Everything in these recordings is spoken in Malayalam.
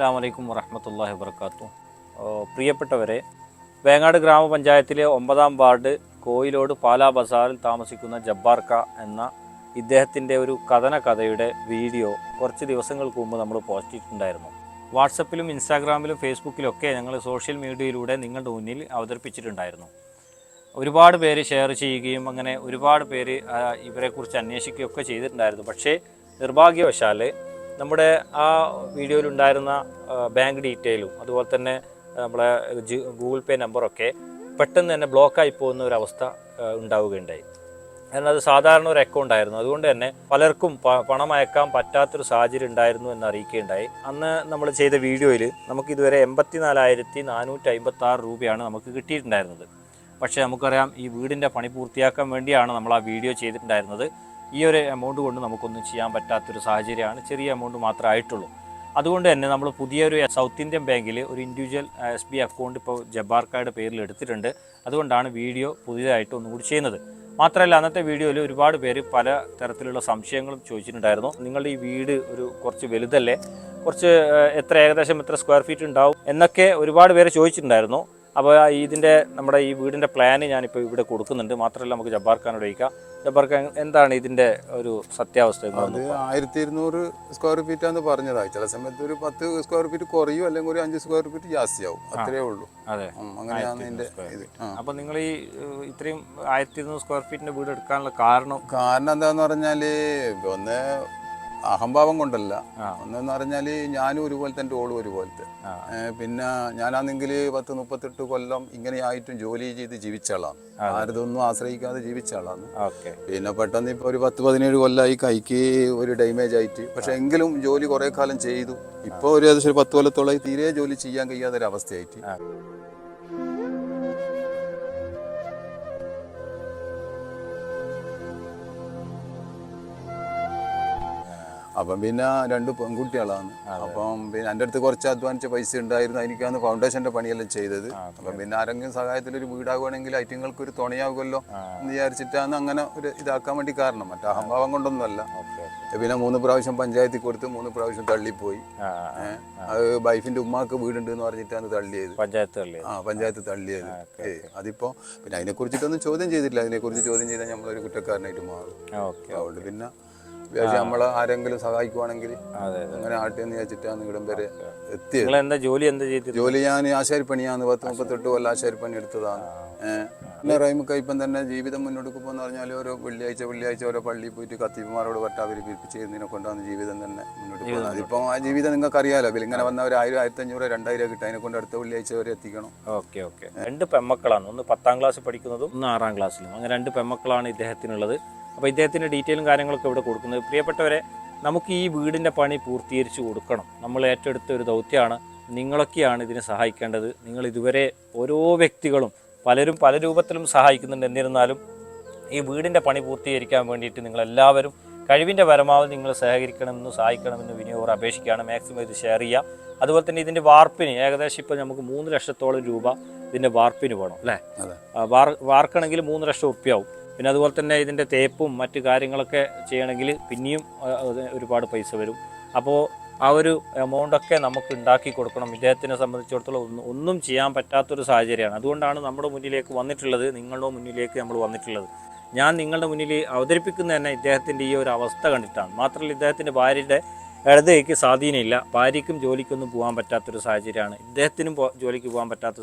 അസ്സാം വലൈക്കും വറഹമത്തല്ലാഹി വർക്കാത്തു പ്രിയപ്പെട്ടവരെ വേങ്ങാട് ഗ്രാമപഞ്ചായത്തിലെ ഒമ്പതാം വാർഡ് കോയിലോട് പാലാ ബസാറിൽ താമസിക്കുന്ന ജബ്ബാർക്ക എന്ന ഇദ്ദേഹത്തിന്റെ ഒരു കഥന കഥയുടെ വീഡിയോ കുറച്ച് ദിവസങ്ങൾക്ക് മുമ്പ് നമ്മൾ പോസ്റ്റ് ചെയ്തിട്ടുണ്ടായിരുന്നു വാട്സപ്പിലും ഇൻസ്റ്റാഗ്രാമിലും ഫേസ്ബുക്കിലും ഒക്കെ ഞങ്ങൾ സോഷ്യൽ മീഡിയയിലൂടെ നിങ്ങളുടെ മുന്നിൽ അവതരിപ്പിച്ചിട്ടുണ്ടായിരുന്നു. ഒരുപാട് പേര് ഷെയർ ചെയ്യുകയും അങ്ങനെ ഒരുപാട് പേര് ഇവരെക്കുറിച്ച് അന്വേഷിക്കുകയൊക്കെ ചെയ്തിട്ടുണ്ടായിരുന്നു. പക്ഷേ നിർഭാഗ്യവശാൽ നമ്മുടെ ആ വീഡിയോയിൽ ഉണ്ടായിരുന്ന ബാങ്ക് ഡീറ്റെയിലും അതുപോലെ തന്നെ നമ്മളെ ഗൂഗിൾ പേ നമ്പറൊക്കെ പെട്ടെന്ന് തന്നെ ബ്ലോക്കായി പോകുന്ന ഒരു അവസ്ഥ ഉണ്ടാവുകയുണ്ടായി. കാരണം അത് സാധാരണ ഒരു അക്കൗണ്ട് ആയിരുന്നു. അതുകൊണ്ട് തന്നെ പലർക്കും പണം അയക്കാൻ പറ്റാത്തൊരു സാഹചര്യം ഉണ്ടായിരുന്നു എന്ന് അറിയിക്കുകയുണ്ടായി. അന്ന് നമ്മൾ ചെയ്ത വീഡിയോയിൽ നമുക്ക് ഇതുവരെ എൺപത്തിനാലായിരത്തി നാനൂറ്റി അമ്പത്തി ആറ് രൂപയാണ് നമുക്ക് കിട്ടിയിട്ടുണ്ടായിരുന്നത്. പക്ഷേ നമുക്കറിയാം ഈ വീടിന്റെ പണി പൂർത്തിയാക്കാൻ വേണ്ടിയാണ് നമ്മൾ ആ വീഡിയോ ചെയ്തിട്ടുണ്ടായിരുന്നത്. ഈ ഒരു എമൗണ്ട് കൊണ്ട് നമുക്കൊന്നും ചെയ്യാൻ പറ്റാത്തൊരു സാഹചര്യമാണ്. ചെറിയ എമൗണ്ട് മാത്രമേ ആയിട്ടുള്ളൂ. അതുകൊണ്ട് തന്നെ നമ്മൾ പുതിയൊരു സൗത്ത് ഇന്ത്യൻ ബാങ്കിൽ ഒരു ഇൻഡിവിജ്വൽ എസ് ബി അക്കൗണ്ട് ഇപ്പോൾ ജബാർക്കായുടെ പേരിൽ എടുത്തിട്ടുണ്ട്. അതുകൊണ്ടാണ് വീഡിയോ പുതിയതായിട്ട് ഒന്നുകൂടി ചെയ്യുന്നത്. മാത്രമല്ല അന്നത്തെ വീഡിയോയിൽ ഒരുപാട് പേര് പല തരത്തിലുള്ള സംശയങ്ങളും ചോദിച്ചിട്ടുണ്ടായിരുന്നു. നിങ്ങളുടെ ഈ വീട് ഒരു കുറച്ച് വലുതല്ലേ? കുറച്ച് എത്ര ഏകദേശം എത്ര സ്ക്വയർ ഫീറ്റ് ഉണ്ടാവും? എന്നൊക്കെ ഒരുപാട് പേര് ചോദിച്ചിട്ടുണ്ടായിരുന്നു. അപ്പോൾ ഇതിന്റെ നമ്മുടെ ഈ വീടിന്റെ പ്ലാന് ഞാനിപ്പോൾ ഇവിടെ കൊടുക്കുന്നുണ്ട്. മാത്രമല്ല നമുക്ക് ജബ്ബാർ ഖാനോട് ചോദിക്കാം ജബ്ബാർ ഖാൻ എന്താണ് ഇതിന്റെ ഒരു സത്യാവസ്ഥ അത് ആയിരത്തി ഇരുന്നൂറ് സ്ക്വയർ ഫീറ്റ് ആണെന്ന് പറഞ്ഞതായി ചില സമയത്ത് ഒരു പത്ത് സ്ക്വയർ ഫീറ്റ് കുറയും അല്ലെങ്കിൽ ഒരു അഞ്ച് സ്ക്വയർ ഫീറ്റ് ജാസ്തിയാവും. അത്രേ ഉള്ളൂ. അതെ. അങ്ങനെയാണ് ഇതിന്റെ ഇത്. അപ്പോൾ നിങ്ങൾ ഈ ഇത്രയും ആയിരത്തി ഇരുന്നൂറ് സ്ക്വയർ ഫീറ്റിന്റെ വീട് എടുക്കാനുള്ള കാരണം? കാരണം എന്താന്ന് പറഞ്ഞാൽ ഒന്ന് അഹംഭാവം കൊണ്ടല്ല. ഒന്നെന്ന് പറഞ്ഞാൽ ഞാനും ഒരുപോലെ എന്റെ ഓളും ഒരുപോലത്തെ. പിന്നെ ഞാനാണെങ്കിൽ പത്ത് മുപ്പത്തെട്ട് കൊല്ലം ഇങ്ങനെയായിട്ടും ജോലി ചെയ്ത് ജീവിച്ചാളാണ് ആരതൊന്നും ആശ്രയിക്കാതെ ജീവിച്ചാളാണ് പിന്നെ പെട്ടെന്ന് ഇപ്പോൾ ഒരു പത്ത് പതിനേഴ് കൊല്ലമായി കൈക്ക് ഒരു ഡൈമേജ് ആയിട്ട്. പക്ഷെ എങ്കിലും ജോലി കുറേ കാലം ചെയ്തു. ഇപ്പോൾ ഒരു ഏകദേശം ഒരു പത്ത് കൊല്ലത്തോളമായി തീരെ ജോലി ചെയ്യാൻ കഴിയാത്ത അപ്പം പിന്നെ രണ്ട് പെൺകുട്ടികളാണ്. അപ്പം പിന്നെ എന്റെ അടുത്ത് കുറച്ച് അധ്വാനിച്ച പൈസ ഉണ്ടായിരുന്നു. എനിക്കാണ് ഫൗണ്ടേഷന്റെ പണിയെല്ലാം ചെയ്തത്. അപ്പം പിന്നെ ആരെങ്കിലും സഹായത്തിൽ ഒരു വീടാകുവാണെങ്കിൽ ഐറ്റങ്ങൾക്ക് ഒരു തുണയാകുമല്ലോ എന്ന് വിചാരിച്ചിട്ടാണ് അങ്ങനെ ഒരു ഇതാക്കാൻ വേണ്ടി കാരണം. മറ്റേ അഹംഭാവം കൊണ്ടൊന്നുമല്ല. പിന്നെ മൂന്ന് പ്രാവശ്യം പഞ്ചായത്തിൽ കൊടുത്ത് മൂന്ന് പ്രാവശ്യം തള്ളിപ്പോയി അത് വൈഫിന്റെ ഉമ്മാക്ക് വീടുണ്ട് എന്ന് പറഞ്ഞിട്ടാണ് തള്ളിയത്. പഞ്ചായത്ത് ആ പഞ്ചായത്ത് തള്ളിയത്. അതിപ്പോ പിന്നെ അതിനെ കുറിച്ചിട്ടൊന്നും ചോദ്യം ചെയ്തിട്ടില്ല. അതിനെ കുറിച്ച് ചോദ്യം ചെയ്താൽ നമ്മളൊരു കുറ്റക്കാരനായിട്ട് മാറും. അതുകൊണ്ട് പിന്നെ നമ്മളെ ആരെങ്കിലും സഹായിക്കുവാണെങ്കിൽ അങ്ങനെ അങ്ങനെ ആട്ടെന്ന് വിചാരിച്ചിട്ടാണ് ഇവിടം വരെ എത്തിയത്. ജോലി എന്താ ചെയ്തിരുന്നത്? ജോലി ഞാൻ ആശാരിപ്പണിയാണ് പത്ത് മുപ്പത്തെട്ട് കൊല്ലം ആശാരിപ്പണി എടുത്തതാണ്. പിന്നെ റൈമക്ക ഇപ്പം തന്നെ ജീവിതം മുന്നോട്ട് പോകുന്ന പറഞ്ഞാൽ ഓരോ വെള്ളിയാഴ്ച വെള്ളിയാഴ്ച ഓരോ പള്ളിയിൽ പോയിട്ട് കത്തിപ്പുമാരോട് വട്ടാവരി അവരിപ്പിച്ച് ചെയ്യുന്നതിനെ കൊണ്ടാണ് ജീവിതം തന്നെ മുന്നോട്ട് പോകുന്നത്. അതിപ്പം ആ ജീവിതം നിങ്ങൾക്ക് അറിയാലോ ഇങ്ങനെ വന്ന ഒരു ആയിരം ആയിരത്തി അഞ്ഞൂറ് രണ്ടായിരം കിട്ടും. അതിനെ കൊണ്ട് അടുത്ത വെള്ളിയാഴ്ച വരെ എത്തിക്കണം. Okay okay. രണ്ട് പെമ്മക്കളാണ്. ഒന്ന് പത്താം ക്ലാസ് പഠിക്കുന്നതും ഒന്ന് ആറാം ക്ലാസ്സിലും. അങ്ങനെ രണ്ട് പെമ്മക്കളാണ് ഇദ്ദേഹത്തിനുള്ളത്. അപ്പോൾ ഇദ്ദേഹത്തിന്റെ ഡീറ്റെയിലും കാര്യങ്ങളൊക്കെ ഇവിടെ കൊടുക്കുന്നത്. പ്രിയപ്പെട്ടവരെ നമുക്ക് ഈ വീടിന്റെ പണി പൂർത്തീകരിച്ച് കൊടുക്കണം. നമ്മൾ ഏറ്റെടുത്ത ഒരു ദൗത്യമാണ്. നിങ്ങളൊക്കെയാണ് ഇതിനെ സഹായിക്കേണ്ടത്. നിങ്ങൾ ഇതുവരെ ഓരോ വ്യക്തികളും പലരും പല രൂപത്തിലും സഹായിക്കുന്നുണ്ട്. എന്നിരുന്നാലും ഈ വീടിന്റെ പണി പൂർത്തീകരിക്കാൻ വേണ്ടിയിട്ട് നിങ്ങളെല്ലാവരും കഴിവിന്റെ പരമാവധി നിങ്ങൾ സഹകരിക്കണമെന്ന് സഹായിക്കണമെന്ന് വിനിയോഗർ അപേക്ഷിക്കുകയാണ്. മാക്സിമം ഇത് ഷെയർ ചെയ്യുക. അതുപോലെ തന്നെ ഇതിന്റെ വാർപ്പിന് ഏകദേശം ഇപ്പോൾ നമുക്ക് മൂന്ന് ലക്ഷത്തോളം രൂപ ഇതിന്റെ വാർപ്പിന് വേണം അല്ലേ? വാർ വാർക്കണമെങ്കിൽ മൂന്ന് ലക്ഷം ഉറുപ്പ്യാവും. പിന്നെ അതുപോലെ തന്നെ ഇതിന്റെ തേപ്പും മറ്റു കാര്യങ്ങളൊക്കെ ചെയ്യണമെങ്കിൽ പിന്നെയും ഒരുപാട് പൈസ വരും. അപ്പോൾ ആ ഒരു എമൗണ്ടൊക്കെ നമുക്ക് ഉണ്ടാക്കി കൊടുക്കണം. ഇദ്ദേഹത്തിനെ സംബന്ധിച്ചിടത്തോളം ഒന്നും ഒന്നും ചെയ്യാൻ പറ്റാത്തൊരു സാഹചര്യമാണ്. അതുകൊണ്ടാണ് നമ്മുടെ മുന്നിലേക്ക് വന്നിട്ടുള്ളത്. നിങ്ങളുടെ മുന്നിലേക്ക് നമ്മൾ വന്നിട്ടുള്ളത്. ഞാൻ നിങ്ങളുടെ മുന്നിൽ അവതരിപ്പിക്കുന്ന തന്നെ ഇദ്ദേഹത്തിന്റെ ഈ ഒരു അവസ്ഥ കണ്ടിട്ടാണ്. മാത്രമല്ല ഇദ്ദേഹത്തിന്റെ ഭാര്യയുടെ ഇടതേക്ക് സ്വാധീനമില്ല. ഭാര്യയ്ക്കും ജോലിക്കൊന്നും പോകാൻ പറ്റാത്തൊരു സാഹചര്യമാണ്. ഇദ്ദേഹത്തിനും ജോലിക്ക് പോകാൻ പറ്റാത്ത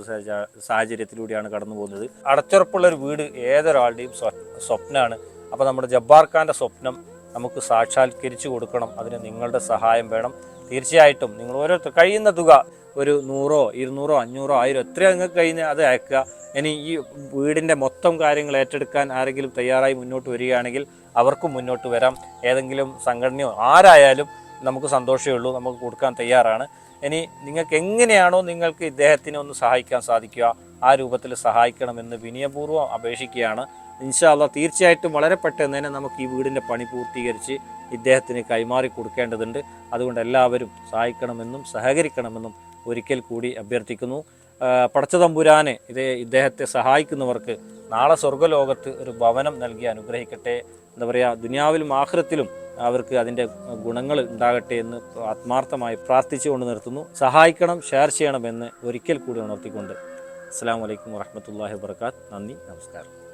സാഹചര്യത്തിലൂടെയാണ് കടന്നു പോകുന്നത്. അടച്ചുറപ്പുള്ള ഒരു വീട് ഏതൊരാളുടെയും സ്വപ്നമാണ്. അപ്പോൾ നമ്മുടെ ജബ്ബാർ ഖാന്റെ സ്വപ്നം നമുക്ക് സാക്ഷാത്കരിച്ചു കൊടുക്കണം. അതിന് നിങ്ങളുടെ സഹായം വേണം. തീർച്ചയായിട്ടും നിങ്ങൾ ഓരോരുത്തർ കഴിയുന്ന തുക ഒരു നൂറോ ഇരുന്നൂറോ അഞ്ഞൂറോ ആയിരം എത്രയോ നിങ്ങൾക്ക് കഴിയുന്ന അത് അയക്കുക. ഇനി ഈ വീടിന്റെ മൊത്തം കാര്യങ്ങൾ ഏറ്റെടുക്കാൻ ആരെങ്കിലും തയ്യാറായി മുന്നോട്ട് വരികയാണെങ്കിൽ അവർക്കും മുന്നോട്ട് വരാം. ഏതെങ്കിലും സംഘടനയോ ആരായാലും നമുക്ക് സന്തോഷമേ ഉള്ളൂ. നമുക്ക് കൊടുക്കാൻ തയ്യാറാണ്. ഇനി നിങ്ങൾക്ക് എങ്ങനെയാണോ നിങ്ങൾക്ക് ഇദ്ദേഹത്തിനെ ഒന്ന് സഹായിക്കാൻ സാധിക്കുക. ആ രൂപത്തിൽ സഹായിക്കണമെന്ന് വിനയപൂർവം അപേക്ഷിക്കുകയാണ്. ഇൻഷാല്ല തീർച്ചയായിട്ടും വളരെ പെട്ടെന്ന് തന്നെ നമുക്ക് ഈ വീടിന്റെ പണി പൂർത്തീകരിച്ച് ഇദ്ദേഹത്തിന് കൈമാറി കൊടുക്കേണ്ടതുണ്ട്. അതുകൊണ്ട് എല്ലാവരും സഹായിക്കണമെന്നും സഹകരിക്കണമെന്നും ഒരിക്കൽ കൂടി അഭ്യർത്ഥിക്കുന്നു. പടച്ചതമ്പുരാനെ പടച്ച തമ്പുരാനെ ഇത് ഇദ്ദേഹത്തെ സഹായിക്കുന്നവർക്ക് നാളെ സ്വർഗലോകത്ത് ഒരു ഭവനം നൽകി അനുഗ്രഹിക്കട്ടെ. എന്താ പറയുക ദുനിയാവിലും ആഹ്രത്തിലും അവർക്ക് അതിന്റെ ഗുണങ്ങൾ ഉണ്ടാകട്ടെ എന്ന് ആത്മാർത്ഥമായി പ്രാർത്ഥിച്ചുകൊണ്ട് നിർത്തുന്നു. സഹായിക്കണം ഷെയർ ചെയ്യണമെന്ന് ഒരിക്കൽ കൂടി ഉണർത്തിക്കൊണ്ട് അസ്സാം വലൈക്കും വറഹമത്തല്ലാഹി വർക്കാത്ത് നന്ദി നമസ്കാരം.